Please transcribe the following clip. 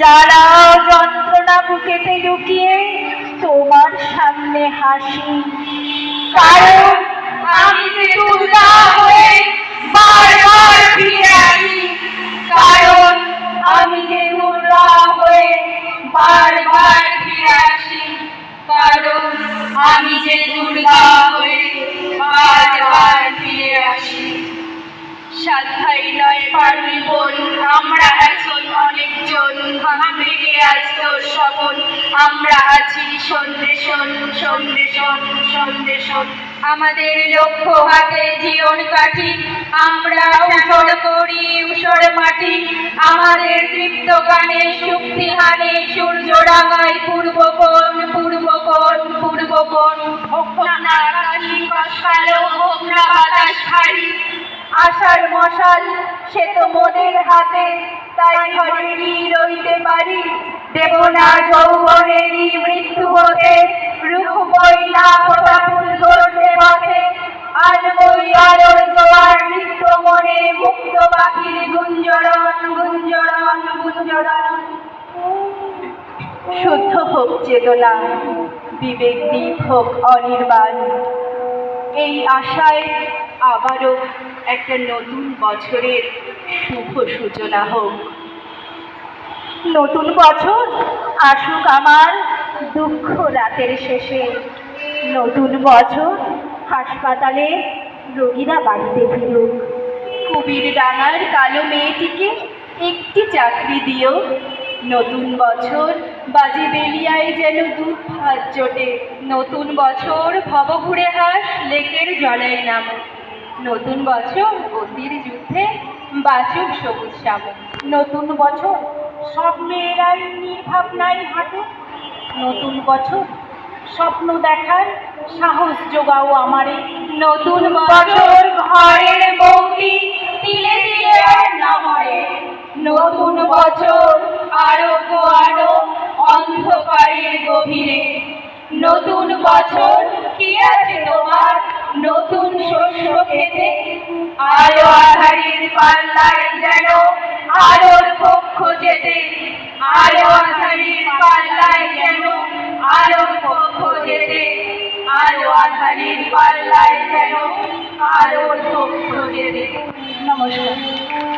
যারা যন্ত্রণা বুকেতে লুকিয়ে তোমার সামনে হাসি। কারণ আমি হয়ে বারবার ফিরে কারণ আমি যে দুর্গা হয়ে বারবার ফিরে আসি, কারণ আমি যে দুর্গা সাত নয় পারবি বোন। আমরা এখন অনেকজন। ভাঙা আজ তোর স্বপন। আমরা আছি সন্দেশন সন্দেশন সন্দেশন আমাদের লক্ষ্য হাতে জীবন কাটি আমরা উসর করি উসর মাটি। আমাদের তৃপ্ত গানে শক্তি হানে সূর্য রাঙায় পূর্বকোণ পূর্বকোণ পূর্বকোণ হোক না কালো, হোক না বাতাস ভারী। আশার মশাল, সে তো মনের হাতে, তাই ঘরেরই রইতে পারি। দেব না যৌবনেরই মৃত্যু হতে রুখ বই না ফোটা ফুল ধরতে পথে আজ বই আলোর জোয়ার, নিত্য মনে মুক্ত পাখির গুঞ্জরণ গুঞ্জরণ গুঞ্জরণ। শুদ্ধ হোক চেতনা, বিবেক দ্বীপ হোক অনির্বাণ। এই আশায় আবারও একটা নতুন বছরের শুভ সূচনা হোক। নতুন বছর আসুক আমার দুঃখ রাতের শেষে। নতুন বছর হাসপাতালে রোগীরা বাড়িতে ফিরুক। কবির ডাঙার কালো মেয়েটিকে একটি চাকরি দিও। নতুন বছর বাজে বেলিয়ায় যেন দুধ ভাত জোটে। নতুন বছর ভব ঘুরে হাস লেকের জলায় নাম। নতুন বছর অতির যুদ্ধে বাচুক সবুজ শামুক নতুন বছর সব মেয়েরাই নির্ভাবনায় হাঁটে নতুন বছর স্বপ্ন দেখার সাহস যোগাও আমারে। নতুন বছর ঘরের বৌদি তিলে তিলে আর না মরে নতুন বছর আরও আরও অন্ধকারের গভীরে। নতুন বছর কি আছে তোমার? নতুন শস্য খেতে আলো আধারের পাল্লায় যেন আলোর পক্ষ যেতে আলো আধারের পাল্লায় যেন আলোর পক্ষ যেতে আলো আধারের পাল্লায় যেন আলোর পক্ষ যেতে। নমস্কার।